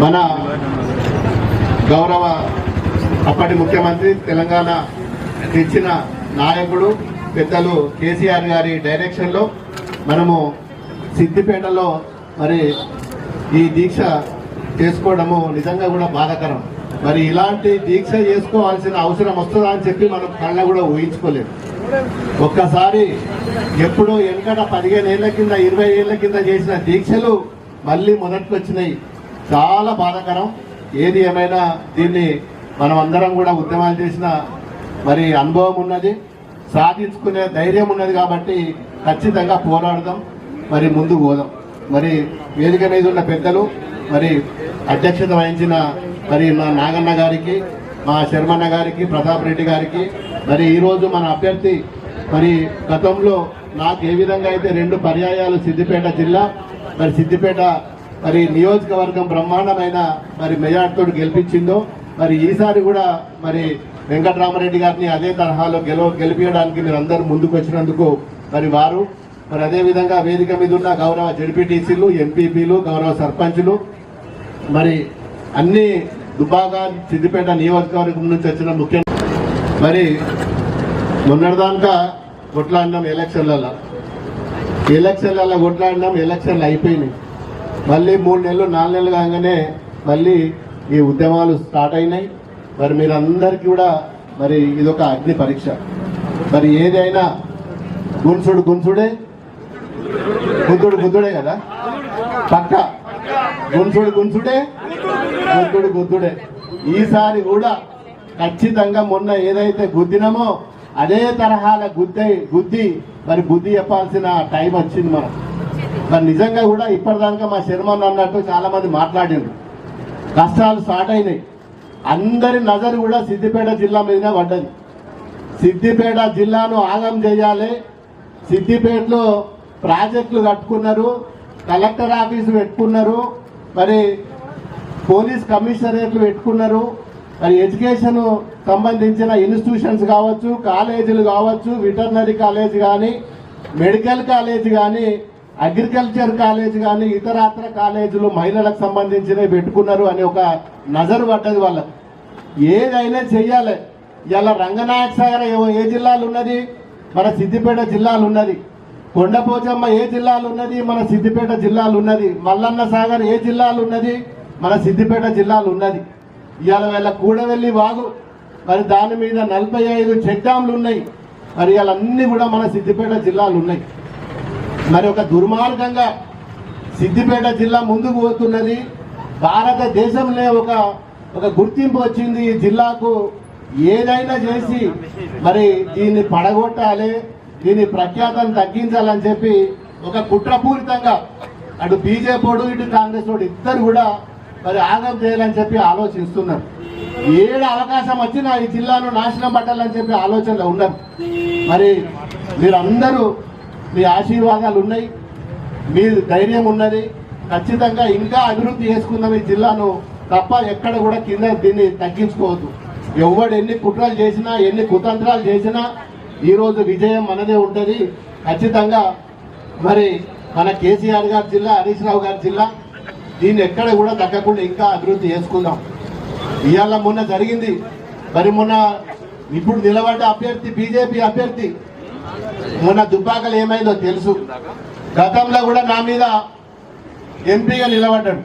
మన గౌరవ అప్పటి ముఖ్యమంత్రి తెలంగాణ తెచ్చిన నాయకుడు పెద్దలు కేసీఆర్ గారి డైరెక్షన్లో మనము సిద్దిపేటలో మరి ఈ దీక్ష చేసుకోవడము నిజంగా కూడా బాధాకరం. మరి ఇలాంటి దీక్ష చేసుకోవాల్సిన అవసరం వస్తుందా అని చెప్పి మనం కళ్ళ కూడా ఊహించుకోలేము ఒక్కసారి ఎప్పుడో వెనకట పదిహేను ఏళ్ళ కింద ఇరవై ఏళ్ళ కింద చేసిన దీక్షలు మళ్ళీ మొదటికి వచ్చినాయి చాలా బాధాకరం. ఏది ఏమైనా దీన్ని మనం అందరం కూడా ఉద్యమాలు చేసిన మరి అనుభవం ఉన్నది. సాధించుకునే ధైర్యం ఉన్నది కాబట్టి ఖచ్చితంగా పోరాడదాం. మరి ముందు పోదాం. మరి వేదిక మీద ఉన్న పెద్దలు మరి అధ్యక్షత వహించిన మరి మా నాగన్న గారికి మా శర్మన్న గారికి ప్రతాప్ రెడ్డి గారికి మరి ఈరోజు మన అభ్యర్థి మరి గతంలో నాకు ఏ విధంగా అయితే రెండు పర్యాయాలు సిద్దిపేట జిల్లా మరి సిద్దిపేట మరి నియోజకవర్గం బ్రహ్మాండమైన మరి మెజార్టీతో గెలిపించిందో మరి ఈసారి కూడా మరి వెంకటరామరెడ్డి గారిని అదే తరహాలో గెలవ గెలిపించడానికి మీరు అందరూ ముందుకు వచ్చినందుకు మరి వారు. మరి అదే విధంగా వేదిక మీద ఉన్న గౌరవ జడ్పీటీసీలు ఎంపీపీలు గౌరవ సర్పంచులు మరి అన్ని దుబాగా సిద్దిపేట నియోజకవర్గం నుంచి వచ్చిన ముఖ్య మరి మొన్నటిదాకా కొట్లాడినాం ఎలక్షన్లలో. ఎలక్షన్లలో కొట్లాడినాం ఎలక్షన్లు అయిపోయినాయి. మళ్ళీ మూడు నెలలు నాలుగు నెలలు కాగానే మళ్ళీ ఈ ఉద్యమాలు స్టార్ట్ అయినాయి. మరి మీరందరికీ కూడా మరి ఇదొక అగ్ని పరీక్ష. మరి ఏదైనా గుంసుడు గుంసుడే గుద్దుడు గుద్దుడే కదా? పక్క. గుంసుడు గుంసుడే బుద్ధుడు గుద్దుడే ఈసారి కూడా ఖచ్చితంగా మొన్న ఏదైతే గుద్దినామో అదే తరహాల గుద్ది గుద్ది మరి బుద్ధి చెప్పాల్సిన టైం వచ్చింది మనం మరి నిజంగా కూడా ఇప్పటిదాకా మా శర్మన్ అన్నట్టు చాలామంది మాట్లాడారు మాట్లాడిండ్రు కష్టాలు స్టార్ట్ అయినాయి. అందరి నజరు కూడా సిద్దిపేట జిల్లా మీదనే పడ్డది. సిద్దిపేట జిల్లాను ఆగం చేయాలి. సిద్దిపేటలో ప్రాజెక్టులు కట్టుకున్నారు. కలెక్టర్ ఆఫీసు పెట్టుకున్నారు. మరి పోలీస్ కమిషనరేట్లు పెట్టుకున్నారు. మరి ఎడ్యుకేషన్ సంబంధించిన ఇన్స్టిట్యూషన్స్ కావచ్చు కాలేజీలు కావచ్చు వెటర్నరీ కాలేజ్ కానీ మెడికల్ కాలేజ్ కానీ అగ్రికల్చర్ కాలేజ్ కానీ ఇతరాత్ర కాలేజీలు మహిళలకు సంబంధించినవి పెట్టుకున్నారు అని ఒక నజరు పడ్డది వాళ్ళకు ఏదైనా చెయ్యాలి. ఇలా రంగనాయక సాగర్ ఏ- ఏ జిల్లాలు ఉన్నది? మన సిద్దిపేట జిల్లాలు ఉన్నది. కొండపోచమ్మ ఏ జిల్లాలు ఉన్నది? మన సిద్దిపేట జిల్లాలు ఉన్నది. మల్లన్న సాగర్ ఏ జిల్లాలు ఉన్నది? మన సిద్దిపేట జిల్లాలు ఉన్నది. ఇవాళ వీళ్ళ కూడవెల్లి వాగు మరి దాని మీద నలభై ఐదు చెక్ డ్యాంలు ఉన్నాయి. మరి ఇవాళ అన్ని కూడా మన సిద్దిపేట జిల్లాలు ఉన్నాయి. మరి ఒక దుర్మార్గంగా సిద్దిపేట జిల్లా ముందుకు పోతున్నది. భారతదేశంలో ఒక ఒక గుర్తింపు వచ్చింది ఈ జిల్లాకు. ఏదైనా చేసి మరి దీన్ని పడగొట్టాలి దీని ప్రఖ్యాతను తగ్గించాలని చెప్పి ఒక కుట్రపూరితంగా అటు బీజేపీ ఇటు కాంగ్రెస్ వాడు ఇద్దరు కూడా మరి ఆగం చేయాలని చెప్పి ఆలోచిస్తున్నారు. ఏడు అవకాశం వచ్చినా ఈ జిల్లాను నాశనం పట్టాలని చెప్పి ఆలోచనలో ఉన్నారు. మరి మీరందరూ మీ ఆశీర్వాదాలు ఉన్నాయి మీ ధైర్యం ఉన్నది. ఖచ్చితంగా ఇంకా అభివృద్ధి చేసుకుందాం ఈ జిల్లాను తప్ప ఎక్కడ కూడా కింద దీన్ని తగ్గించుకోవద్దు. ఎవడు ఎన్ని కుట్రలు చేసినా ఎన్ని కుతంత్రాలు చేసినా ఈరోజు విజయం మనదే ఉంటుంది. ఖచ్చితంగా మరి మన కేసీఆర్ గారి జిల్లా హరీష్ రావు గారి జిల్లా దీన్ని ఎక్కడ కూడా తగ్గకుండా ఇంకా అభివృద్ధి చేసుకుందాం. ఇవాళ మొన్న జరిగింది. మరి మొన్న ఇప్పుడు నిలబడ్డ అభ్యర్థి బీజేపీ అభ్యర్థి మొన్న దుబ్బాకలు ఏమైందో తెలుసు. గతంలో కూడా నా మీద ఎంపీగా నిలబడ్డాడు.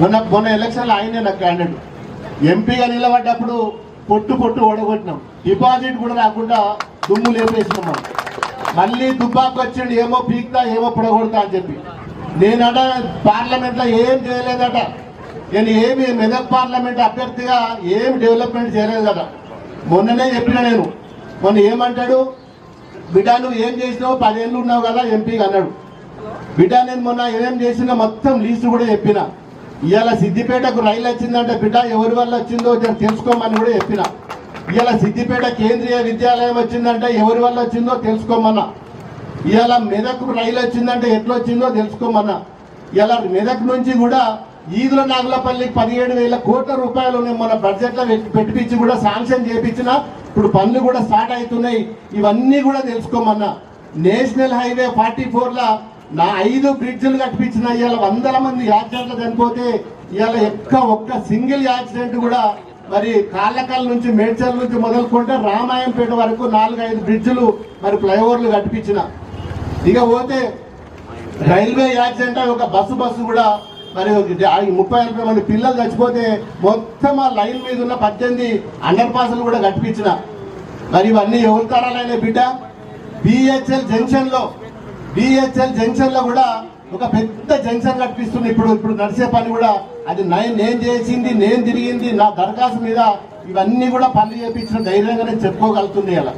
మొన్న మొన్న ఎలక్షన్లో ఆయనే నాకు క్యాండిడేట్ ఎంపీగా నిలబడ్డప్పుడు పొట్టు పొట్టు ఓడగొట్టినాం. డిపాజిట్ కూడా రాకుండా దుమ్ము లేపేసినాం మళ్ళీ దుబ్బాకు వచ్చిండు ఏమో పీక్తా ఏమో పొడగొడతా అని చెప్పి. నేనట పార్లమెంట్లో ఏం చేయలేదట. నేను ఏమి మెదక్ పార్లమెంట్ అభ్యర్థిగా ఏం డెవలప్మెంట్ చేయలేదట. మొన్ననే చెప్పిన నేను. మొన్న ఏమంటాడు? బిడ్డ నువ్వు ఏం చేసినావు పదేళ్ళు ఉన్నావు కదా ఎంపీగా అన్నాడు. బిడ్డ నేను మొన్న ఏమేం చేసినా మొత్తం లీస్ట్ కూడా చెప్పిన. ఇవాళ సిద్దిపేటకు రైలు వచ్చిందంటే బిడ్డ ఎవరి వల్ల వచ్చిందో తెలుసుకోమని కూడా చెప్పిన. ఇవాళ సిద్దిపేట కేంద్రీయ విద్యాలయం వచ్చిందంటే ఎవరి వల్ల వచ్చిందో తెలుసుకోమన్నా. ఇవాళ మెదక్ రైలు వచ్చిందంటే ఎట్లా వచ్చిందో తెలుసుకోమన్నా. ఇలా మెదక్ నుంచి కూడా ఈదుల నాగులపల్లికి పదిహేడు వేల కోట్ల రూపాయలు మన బడ్జెట్లో పెట్టి- పెట్టిపించి కూడా శాంక్షన్ చేపించిన ఇప్పుడు పనులు కూడా స్టార్ట్ అవుతున్నాయి. ఇవన్నీ కూడా తెలుసుకోమన్నా. నేషనల్ హైవే ఫార్టీ ఫోర్లో నా ఐదు బ్రిడ్జ్లు కట్టించిన ఇవాళ వందల మంది యాక్సిడెంట్లు చనిపోతే ఇవాళ ఎక్క ఒక్క సింగిల్ యాక్సిడెంట్ కూడా మరి కాళ్ళకల్ నుంచి మేడ్చల్ నుంచి మొదలుకుంటే రామాయంపేట వరకు నాలుగు ఐదు బ్రిడ్జ్లు మరి ఫ్లైఓవర్లు కట్టించిన ఇక పోతే రైల్వే యాక్సిడెంట్ ఒక బస్సు బస్సు కూడా మరి ఆ ముప్పై నలభై మంది పిల్లలు చచ్చిపోతే మొత్తం ఆ లైన్ మీద ఉన్న పద్దెనిమిది అండర్ పాసులు కూడా కట్టిపించిన. మరి ఇవన్నీ ఎవరు తరాలైన బిడ్డ? బిహెచ్ఎల్ జంక్షన్లో బిహెచ్ఎల్ జంక్షన్లో కూడా ఒక పెద్ద జంక్షన్ కట్టిస్తుంది ఇప్పుడు ఇప్పుడు నడిచే పని కూడా అది నేను నేను చేసింది నేను తిరిగింది నా దరఖాస్తు మీద ఇవన్నీ కూడా పనులు చేపించిన ధైర్యంగా నేను చెప్పుకోగలుగుతుంది ఇలా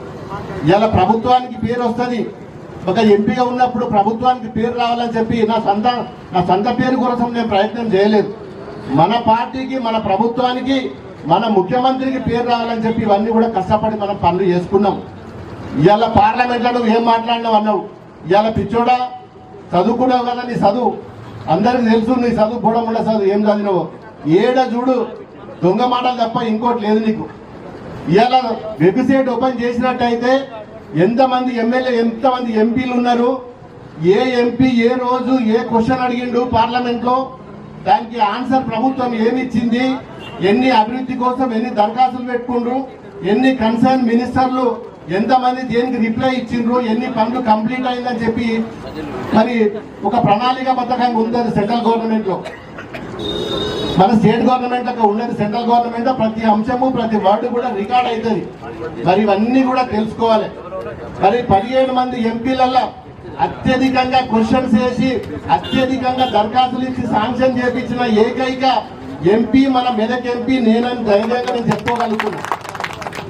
ఇలా ప్రభుత్వానికి పేరు వస్తుంది. ఒక ఎంపీగా ఉన్నప్పుడు ప్రభుత్వానికి పేరు రావాలని చెప్పి నా సొంత నా సొంత పేరు కోసం నేను ప్రయత్నం చేయలేదు. మన పార్టీకి మన ప్రభుత్వానికి మన ముఖ్యమంత్రికి పేరు రావాలని చెప్పి ఇవన్నీ కూడా కష్టపడి మనం పనులు చేసుకున్నాం. ఇవాళ పార్లమెంట్లో నువ్వు ఏం మాట్లాడినావు అన్నావు. ఇవాళ పిచ్చోడా చదువుకున్నావు కదా నీ చదువు. అందరికి తెలుసు నీ చదువు కూడా చదువు. ఏం చదివినావు? ఏడ చూడు దొంగ మాటలు తప్ప ఇంకోటి లేదు నీకు. ఇవాళ వెబ్సైట్ ఓపెన్ చేసినట్టయితే ఎంతమంది ఎమ్మెల్యే ఎంతమంది ఎంపీలు ఉన్నారు? ఏ ఎంపీ ఏ రోజు ఏ క్వశ్చన్ అడిగిండు పార్లమెంట్లో దానికి ఆన్సర్ ప్రభుత్వం ఏమిచ్చింది? ఎన్ని అభివృద్ధి కోసం ఎన్ని దరఖాస్తులు పెట్టుకుండ్రు? ఎన్ని కన్సర్న్ మినిస్టర్లు ఎంతమంది దేనికి రిప్లై ఇచ్చిండ్రు? ఎన్ని పనులు కంప్లీట్ అయిందని చెప్పి మరి ఒక ప్రణాళిక పథకంగా ఉంది సెంట్రల్ గవర్నమెంట్లో మన స్టేట్ గవర్నమెంట్ అక్కడ ఉన్నది సెంట్రల్ గవర్నమెంట్. ప్రతి అంశము ప్రతి వర్డ్ కూడా రికార్డ్ అవుతుంది. మరి ఇవన్నీ కూడా తెలుసుకోవాలి. మరి పదిహేను మంది ఎంపీలల్లో అత్యధికంగా క్వశ్చన్స్ వేసి అత్యధికంగా దరఖాస్తులు ఇచ్చి శాంక్షన్ చేపించిన ఏకైక ఎంపీ మన మెదక్ ఎంపీ నేనని ధైర్యంగా నేను చెప్పుకోగలుగుతున్నా.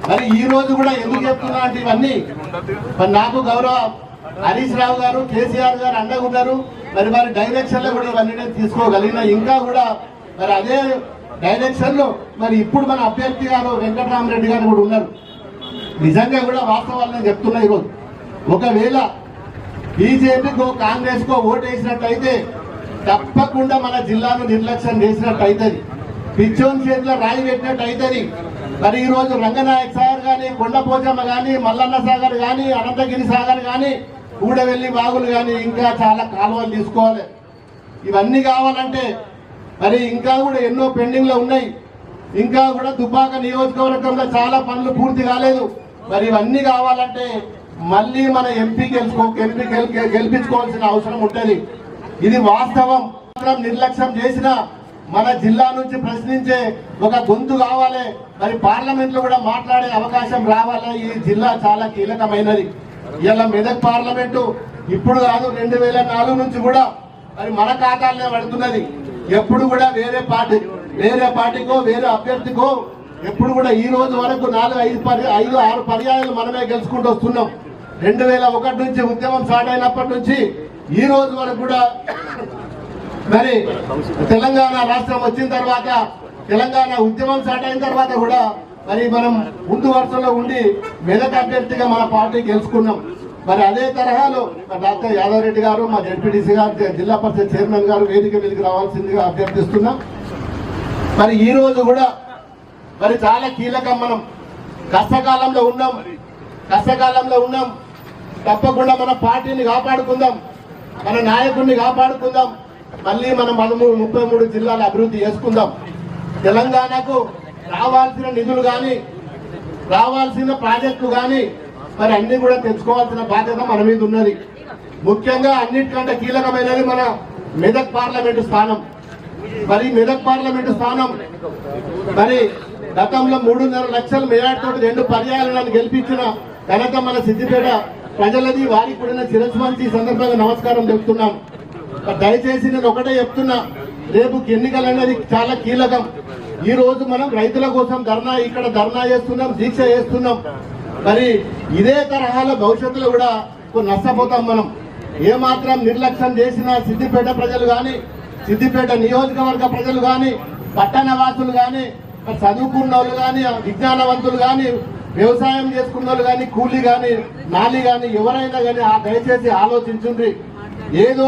మరి ఈ రోజు కూడా ఎందుకు చెప్తున్నా అంటే ఇవన్నీ మరి నాకు గౌరవ హరీష్ రావు గారు కేసీఆర్ గారు అండగా ఉన్నారు మరి వారి డైరెక్షన్లో కూడా ఇవన్నీ నేను తీసుకోగలిగిన. ఇంకా కూడా మరి అదే డైరెక్షన్లో మరి ఇప్పుడు మన అభ్యర్థి గారు వెంకటరామరెడ్డి గారు కూడా ఉన్నారు. నిజంగా కూడా వాస్తవాలు నేను చెప్తున్నా ఈరోజు. ఒకవేళ బీజేపీకో కాంగ్రెస్కో ఓటు వేసినట్టయితే తప్పకుండా మన జిల్లాను నిర్లక్ష్యం చేసినట్టు అవుతుంది పిచ్చోన్ చేతిలో రాయి పెట్టినట్టు అవుతుంది మరి ఈరోజు రంగనాయక్ సాగర్ కానీ కొండపోచమ్మ కానీ మల్లన్న సాగర్ కానీ అనంతగిరి సాగర్ కానీ కూడవెల్లి వాగులు కానీ ఇంకా చాలా కాలువలు తీసుకోవాలి. ఇవన్నీ కావాలంటే మరి ఇంకా కూడా ఎన్నో పెండింగ్లో ఉన్నాయి. ఇంకా కూడా దుబ్బాక నియోజకవర్గంలో చాలా పనులు పూర్తి కాలేదు. మరి ఇవన్నీ కావాలంటే మళ్ళీ మన ఎంపీ గెలుచుకో ఎంపీ గెలిపించుకోవాల్సిన అవసరం ఉంటుంది ఇది వాస్తవం. నిర్లక్ష్యం చేసిన మన జిల్లా నుంచి ప్రశ్నించే ఒక గొంతు కావాలి. మరి పార్లమెంట్లో కూడా మాట్లాడే అవకాశం రావాలి? ఈ జిల్లా చాలా కీలకమైనది. ఇలా మెదక్ పార్లమెంటు ఇప్పుడు కాదు రెండు వేల నాలుగు నుంచి కూడా మరి మన ఖాతాలనే పడుతున్నది. ఎప్పుడు కూడా వేరే పార్టీ వేరే పార్టీకో వేరే అభ్యర్థికో ఎప్పుడు కూడా ఈ రోజు వరకు నాలుగు ఐదు పరి ఐదు ఆరు పర్యాయాలు మనమే గెలుచుకుంటూ వస్తున్నాం. రెండు వేల ఒకటి నుంచి ఉద్యమం స్టార్ట్ అయినప్పటి నుంచి ఈ రోజు వరకు కూడా మరి తెలంగాణ రాష్ట్రం వచ్చిన తర్వాత తెలంగాణ ఉద్యమం స్టార్ట్ అయిన తర్వాత కూడా మరి మనం ముందు వరుసలో ఉండి మెదక్ అభ్యర్థిగా మన పార్టీ గెలుచుకున్నాం. మరి అదే తరహాలో మా డాక్టర్ యాదవ్ రెడ్డి గారు మా జడ్పీటీసీ గారు జిల్లా పరిషత్ చైర్మన్ గారు వేదిక మీదకి రావాల్సిందిగా అభ్యర్థిస్తున్నాం. మరి ఈ రోజు కూడా మరి చాలా కీలకం మనం. కష్టకాలంలో ఉన్నాం. కష్టకాలంలో ఉన్నాం. తప్పకుండా మన పార్టీని కాపాడుకుందాం. మన నాయకుడిని కాపాడుకుందాం. మళ్ళీ మనం పదమూడు ముప్పై మూడు జిల్లాల అభివృద్ధి చేసుకుందాం. తెలంగాణకు రావాల్సిన నిధులు కానీ రావాల్సిన ప్రాజెక్టులు కానీ మరి అన్ని కూడా తెచ్చుకోవాల్సిన బాధ్యత మన మీద ఉన్నది. ముఖ్యంగా అన్నిటికంటే కీలకమైనది మన మెదక్ పార్లమెంటు స్థానం. మరి మెదక్ పార్లమెంటు స్థానం. మరి గతంలో మూడున్నర లక్షల మేడాటితో రెండు పర్యాయాలు నన్ను గెలిపించిన ఘనత మన సిద్దిపేట ప్రజలది. వారికి కూడా శిరస్వంతి ఈ సందర్భంగా నమస్కారం చెప్తున్నాం దయచేసి నేను ఒకటే చెప్తున్నా రేపు ఎన్నికలు అనేది చాలా కీలకం. ఈ రోజు మనం రైతుల కోసం ధర్నా ఇక్కడ ధర్నా చేస్తున్నాం దీక్ష చేస్తున్నాం. మరి ఇదే తరహాలో భవిష్యత్తులో కూడా నష్టపోతాం మనం. ఏమాత్రం నిర్లక్ష్యం చేసినా సిద్దిపేట ప్రజలు కానీ సిద్దిపేట నియోజకవర్గ ప్రజలు కానీ పట్టణ వాసులు కానీ చదువుకున్న వాళ్ళు కానీ విజ్ఞానవంతులు కానీ వ్యవసాయం చేసుకున్న వాళ్ళు కానీ కూలీ కానీ నాలి కానీ ఎవరైనా కానీ ఆ దయచేసి ఆలోచించుండ్రి. ఏదో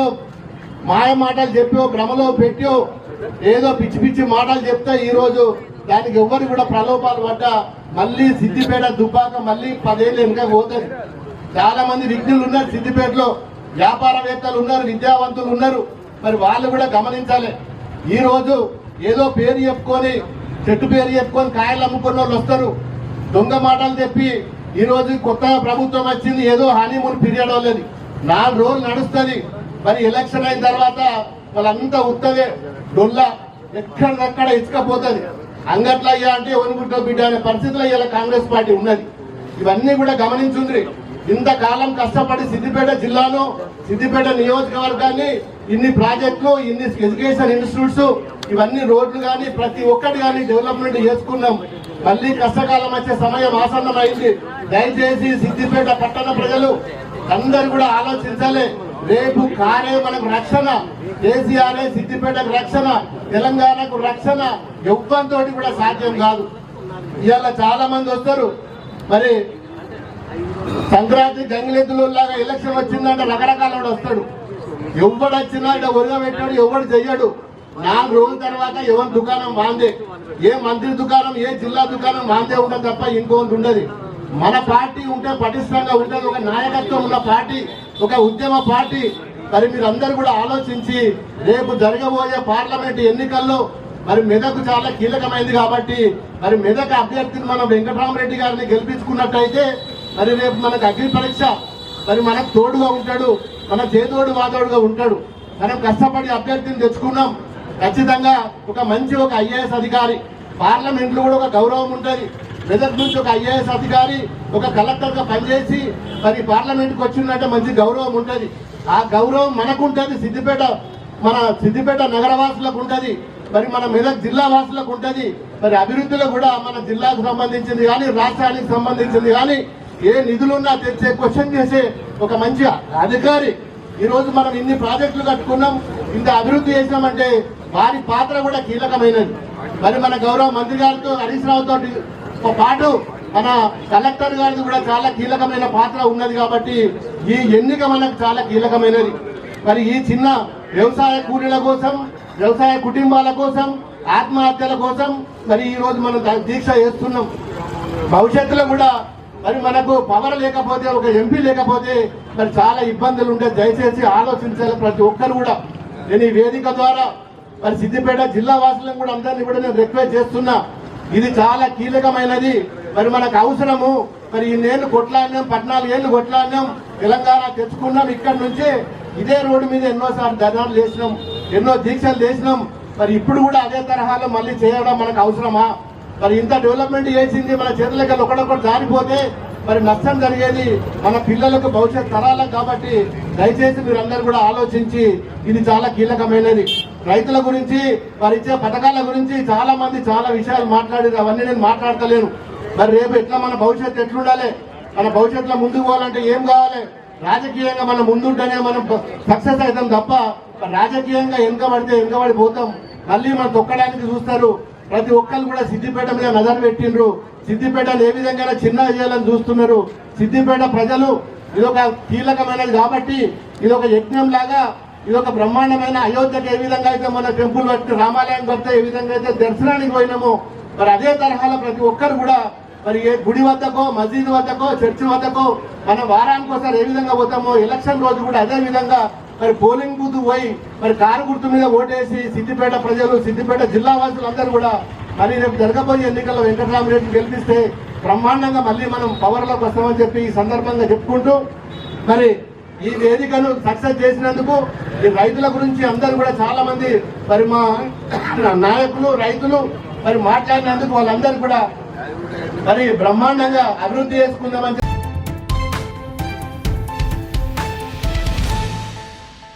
మాయ మాటలు చెప్పో భ్రమలో పెట్టో ఏదో పిచ్చి పిచ్చి మాటలు చెప్తే ఈ రోజు దానికి ఎవ్వరు కూడా ప్రలోభాలు పడ్డ మళ్ళీ సిద్దిపేట దుబ్బాక మళ్ళీ పదేళ్ళు వెనుక పోతుంది చాలా మంది విజ్ఞులు ఉన్నారు సిద్దిపేటలో వ్యాపారవేత్తలు ఉన్నారు విద్యావంతులు ఉన్నారు. మరి వాళ్ళు కూడా గమనించాలి. ఈరోజు ఏదో పేరు చెప్పుకొని చెట్టు పేరు చెప్పుకొని కాయలు అమ్ముకున్న వాళ్ళు వస్తారు. దొంగ మాటలు చెప్పి ఈరోజు కొత్త ప్రభుత్వం వచ్చింది ఏదో హనీమూన్ పీరియడ్ వాళ్ళది. నాలుగు రోజులు నడుస్తుంది. మరి ఎలక్షన్ అయిన తర్వాత వాళ్ళంతా ఉత్తదే డొల్ల ఎక్కడికక్కడ ఇసుకపోతుంది. అంగట్లో అయ్యా అంటే వణుకుంటో బిడ్డ అనే పరిస్థితిలో ఇలా కాంగ్రెస్ పార్టీ ఉన్నది. ఇవన్నీ కూడా గమనించుండ్రి. ఇంతకాలం కష్టపడి సిద్దిపేట జిల్లాలో సిద్దిపేట నియోజకవర్గాన్ని ఇన్ని ప్రాజెక్టులు ఇన్ని ఎడ్యుకేషన్ ఇన్స్టిట్యూట్స్ ఇవన్నీ రోడ్లు కానీ ప్రతి ఒక్కటి కానీ డెవలప్మెంట్ చేసుకున్నాం. మళ్ళీ కష్టకాలం వచ్చే సమయం ఆసన్నమైంది. దయచేసి సిద్దిపేట పట్టణ ప్రజలు అందరు కూడా ఆలోచించాలి. రేపు కారే మనకు రక్షణ. కేసీఆరే సిద్దిపేటకు రక్షణ. తెలంగాణకు రక్షణ. ఎవ్వరితో కూడా సాధ్యం కాదు. ఇవాళ చాలా మంది వస్తారు. మరి సంక్రాంతి గంగిలెద్దులు లాగా ఎలక్షన్ వచ్చిందంటే రకరకాల వాడు వస్తాడు. ఎవడు వచ్చినా ఇక్కడ ఒరుగ ఎవడు చెయ్యడు. నాలుగు రోజుల తర్వాత ఎవరి దుకాణం వాందే? ఏ మంత్రి దుకాణం ఏ జిల్లా దుకాణం వాందే ఉండదు తప్ప ఇంకోటి ఉండదు. మన పార్టీ ఉంటే పటిష్టంగా ఉంటుంది ఒక నాయకత్వం ఉన్న పార్టీ ఒక ఉద్యమ పార్టీ. మరి మీరందరూ కూడా ఆలోచించి రేపు జరగబోయే పార్లమెంట్ ఎన్నికల్లో మరి మెదకు చాలా కీలకమైంది కాబట్టి మరి మెదక్ అభ్యర్థిని మనం వెంకటరామరెడ్డి గారిని గెలిపించుకున్నట్టయితే మరి రేపు మనకు అగ్ని పరీక్ష మరి మనకు తోడుగా ఉంటాడు మన చేదోడు వాదోడుగా ఉంటాడు. మనం కష్టపడి అభ్యర్థిని తెచ్చుకున్నాం. ఖచ్చితంగా ఒక మంచి ఒక ఐఏఎస్ అధికారి. పార్లమెంట్లో కూడా ఒక గౌరవం ఉంటుంది. మెదక్ నుంచి ఒక ఐఏఎస్ అధికారి ఒక కలెక్టర్గా పనిచేసి మరి పార్లమెంట్కి వచ్చిందంటే మంచి గౌరవం ఉంటుంది. ఆ గౌరవం మనకు సిద్దిపేట మన సిద్దిపేట నగరవాసులకు ఉంటది. మరి మన మెదక్ జిల్లా వాసులకు ఉంటది. మరి అభివృద్ధిలో కూడా మన జిల్లాకు సంబంధించింది కానీ రాష్ట్రానికి సంబంధించింది కానీ ఏ నిధులున్నా తెచ్చే క్వశ్చన్ చేసే ఒక మంచి అధికారి ఈరోజు మనం ఇన్ని ప్రాజెక్టులు కట్టుకున్నాం ఇంత అభివృద్ధి చేసినామంటే వారి పాత్ర కూడా కీలకమైనది. మరి మన గౌరవ మంత్రి గారితో హరీష్ రావుతో పాటు మన కలెక్టర్ గారిది కూడా చాలా కీలకమైన పాత్ర ఉన్నది కాబట్టి ఈ ఎన్నిక మనకు చాలా కీలకమైనది. మరి ఈ చిన్న వ్యవసాయ కూలీల కోసం వ్యవసాయ కుటుంబాల కోసం ఆత్మహత్యల కోసం మరి ఈరోజు మనం దీక్ష చేస్తున్నాం. భవిష్యత్తులో కూడా మరి మనకు పవర్ లేకపోతే ఒక ఎంపీ లేకపోతే మరి చాలా ఇబ్బందులు ఉంటాయి దయచేసి ఆలోచించాలి ప్రతి ఒక్కరు కూడా. నేను ఈ వేదిక ద్వారా మరి సిద్దిపేట జిల్లా వాసులను కూడా అందరినీ కూడా నేను రిక్వెస్ట్ చేస్తున్నా. ఇది చాలా కీలకమైనది. మరి మనకు అవసరము. మరి ఇన్నేళ్ళు కొట్లాడినాం పద్నాలుగు ఏళ్ళు కొట్లాడినాం తెలంగాణ తెచ్చుకున్నాం ఇక్కడ నుంచే. ఇదే రోడ్డు మీద ఎన్నోసార్లు ధర్నాలు చేసినాం ఎన్నో దీక్షలు చేసినాం. మరి ఇప్పుడు కూడా అదే తరహాలో మళ్ళీ చేయడం మనకు అవసరమా? మరి ఇంత డెవలప్మెంట్ చేసింది మన చేతులకి ఒకడొకటి జారిపోతే మరి నష్టం జరిగేది మన పిల్లలకు భవిష్యత్ తరాలకు కాబట్టి దయచేసి మీరందరూ కూడా ఆలోచించి ఇది చాలా కీలకమైనది. రైతుల గురించి వారు ఇచ్చే పథకాల గురించి చాలా మంది చాలా విషయాలు మాట్లాడారు. అవన్నీ నేను మాట్లాడతలేను. మరి రేపు ఎట్లా మన భవిష్యత్తు ఎట్లుండాలి? మన భవిష్యత్తులో ముందుకు పోవాలంటే ఏం కావాలి? రాజకీయంగా మనం ముందుంటేనే మనం సక్సెస్ అవుతాం తప్ప రాజకీయంగా వెనుకబడితే వెనుకబడిపోతాం. మళ్ళీ మనం తొక్కడానికి చూస్తారు. ప్రతి ఒక్కరు కూడా సిద్దిపేట మీద నజర్ పెట్టిండ్రు. సిద్దిపేటను ఏ విధంగా చిన్న చేయాలని చూస్తున్నారు. సిద్దిపేట ప్రజలు ఇది ఒక కీలకమైనది కాబట్టి ఇది ఒక యజ్ఞం లాగా ఇది ఒక బ్రహ్మాండమైన అయోధ్యకి ఏ విధంగా అయితే మన టెంపుల్ కట్టి రామాలయం కడితే ఏ విధంగా అయితే దర్శనానికి పోయినామో మరి అదే తరహాలో ప్రతి ఒక్కరు కూడా మరి ఏ గుడి వద్దకో మసీదు వద్దకో చర్చి వద్దకో మనం వారానికి ఒకసారి ఏ విధంగా పోతామో ఎలక్షన్ రోజు కూడా అదే విధంగా మరి పోలింగ్ బూత్ పోయి మరి కారు గుర్తు మీద ఓటేసి సిద్దిపేట ప్రజలు సిద్దిపేట జిల్లా వాసులు అందరూ కూడా మరి రేపు జరగబోయే ఎన్నికల్లో వెంకటరామరెడ్డి గెలిపిస్తే బ్రహ్మాండంగా మళ్ళీ మనం పవర్లోకి వస్తామని చెప్పి ఈ సందర్భంగా చెప్పుకుంటూ మరి ఈ వేదికను సక్సెస్ చేసినందుకు ఈ రైతుల గురించి అందరూ కూడా చాలా మంది మరి మా నాయకులు రైతులు మరి మాట్లాడినందుకు వాళ్ళందరూ కూడా మరి బ్రహ్మాండంగా అభివృద్ధి చేసుకుందామని